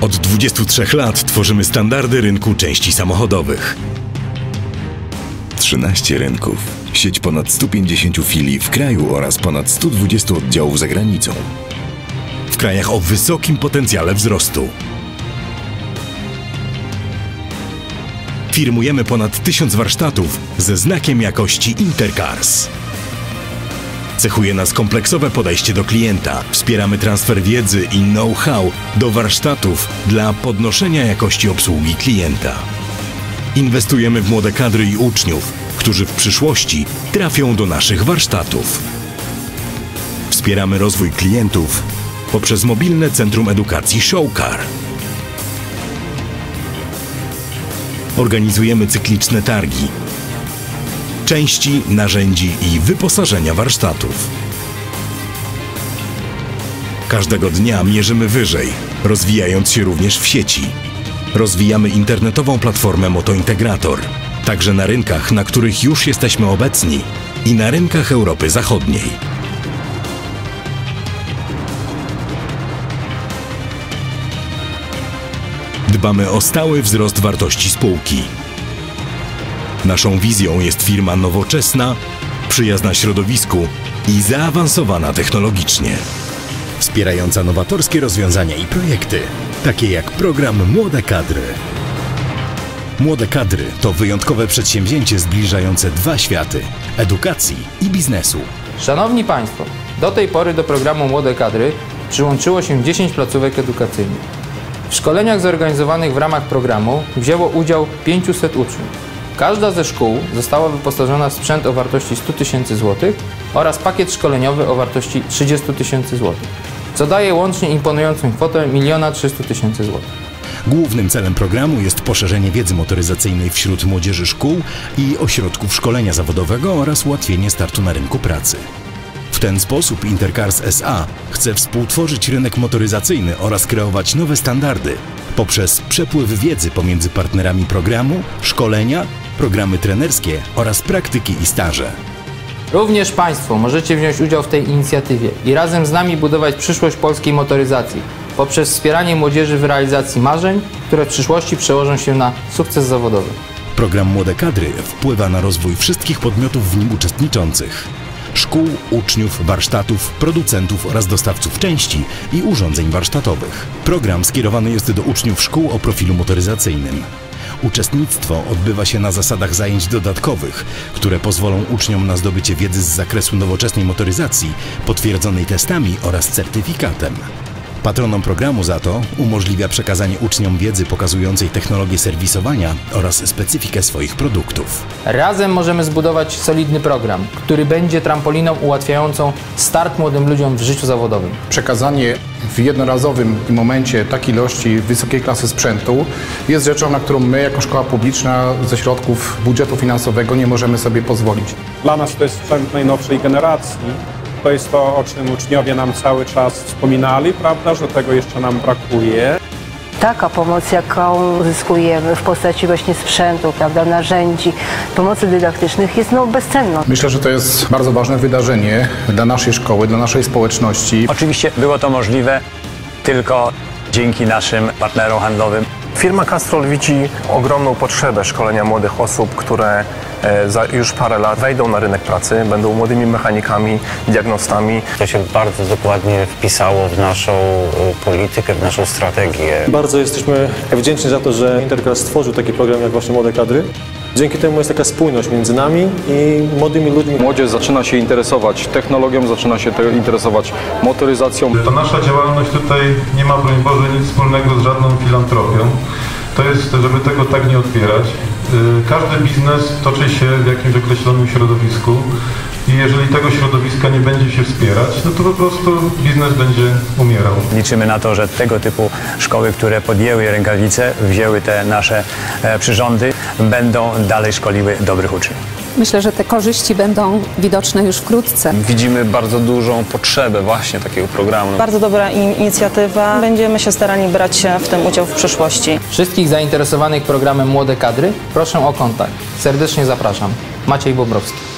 Od 23 lat tworzymy standardy rynku części samochodowych. 13 rynków, sieć ponad 150 filii w kraju oraz ponad 120 oddziałów za granicą. W krajach o wysokim potencjale wzrostu. Firmujemy ponad 1000 warsztatów ze znakiem jakości Intercars. Cechuje nas kompleksowe podejście do klienta. Wspieramy transfer wiedzy i know-how do warsztatów dla podnoszenia jakości obsługi klienta. Inwestujemy w młode kadry i uczniów, którzy w przyszłości trafią do naszych warsztatów. Wspieramy rozwój klientów poprzez mobilne Centrum Edukacji Showcar. Organizujemy cykliczne targi, części, narzędzi i wyposażenia warsztatów. Każdego dnia mierzymy wyżej, rozwijając się również w sieci. Rozwijamy internetową platformę Motointegrator, także na rynkach, na których już jesteśmy obecni i na rynkach Europy Zachodniej. Dbamy o stały wzrost wartości spółki. Naszą wizją jest firma nowoczesna, przyjazna środowisku i zaawansowana technologicznie. Wspierająca nowatorskie rozwiązania i projekty, takie jak program Młode Kadry. Młode Kadry to wyjątkowe przedsięwzięcie zbliżające dwa światy edukacji i biznesu. Szanowni Państwo, do tej pory do programu Młode Kadry przyłączyło się 10 placówek edukacyjnych. W szkoleniach zorganizowanych w ramach programu wzięło udział 500 uczniów. Każda ze szkół została wyposażona w sprzęt o wartości 100 tysięcy złotych oraz pakiet szkoleniowy o wartości 30 tysięcy złotych, co daje łącznie imponującą kwotę 1 300 tysięcy złotych. Głównym celem programu jest poszerzenie wiedzy motoryzacyjnej wśród młodzieży szkół i ośrodków szkolenia zawodowego oraz ułatwienie startu na rynku pracy. W ten sposób Intercars SA chce współtworzyć rynek motoryzacyjny oraz kreować nowe standardy poprzez przepływ wiedzy pomiędzy partnerami programu, szkolenia, programy trenerskie oraz praktyki i staże. Również Państwo możecie wziąć udział w tej inicjatywie i razem z nami budować przyszłość polskiej motoryzacji poprzez wspieranie młodzieży w realizacji marzeń, które w przyszłości przełożą się na sukces zawodowy. Program Młode Kadry wpływa na rozwój wszystkich podmiotów w nim uczestniczących szkół, uczniów, warsztatów, producentów oraz dostawców części i urządzeń warsztatowych. Program skierowany jest do uczniów szkół o profilu motoryzacyjnym. Uczestnictwo odbywa się na zasadach zajęć dodatkowych, które pozwolą uczniom na zdobycie wiedzy z zakresu nowoczesnej motoryzacji, potwierdzonej testami oraz certyfikatem. Patronom programu za to umożliwia przekazanie uczniom wiedzy pokazującej technologię serwisowania oraz specyfikę swoich produktów. Razem możemy zbudować solidny program, który będzie trampoliną ułatwiającą start młodym ludziom w życiu zawodowym. Przekazanie w jednorazowym momencie takiej ilości wysokiej klasy sprzętu jest rzeczą, na którą my jako szkoła publiczna ze środków budżetu finansowego nie możemy sobie pozwolić. Dla nas to jest sprzęt najnowszej generacji to jest to, o czym uczniowie nam cały czas wspominali, prawda, że tego jeszcze nam brakuje. Taka pomoc, jaką uzyskujemy w postaci właśnie sprzętu, prawda, narzędzi, pomocy dydaktycznych jest no, bezcenna. Myślę, że to jest bardzo ważne wydarzenie dla naszej szkoły, dla naszej społeczności. Oczywiście było to możliwe tylko dzięki naszym partnerom handlowym. Firma Castrol widzi ogromną potrzebę szkolenia młodych osób, które za już parę lat wejdą na rynek pracy, będą młodymi mechanikami, diagnostami. To się bardzo dokładnie wpisało w naszą e, politykę, w naszą strategię. Bardzo jesteśmy wdzięczni za to, że Interclass stworzył taki program jak właśnie Młode Kadry. Dzięki temu jest taka spójność między nami i młodymi ludźmi. Młodzież zaczyna się interesować technologią, zaczyna się interesować motoryzacją. To nasza działalność tutaj nie ma, broń Boże, nic wspólnego z żadną filantropią. To jest, żeby tego tak nie odbierać. Y, każdy biznes toczy się w jakimś określonym środowisku i jeżeli tego środowiska nie będzie się wspierać, no to po prostu biznes będzie umierał. Liczymy na to, że tego typu szkoły, które podjęły rękawice, wzięły te nasze e, przyrządy, będą dalej szkoliły dobrych uczniów. Myślę, że te korzyści będą widoczne już wkrótce. Widzimy bardzo dużą potrzebę właśnie takiego programu. Bardzo dobra inicjatywa. Będziemy się starali brać w tym udział w przyszłości. Wszystkich zainteresowanych programem Młode Kadry proszę o kontakt. Serdecznie zapraszam. Maciej Bobrowski.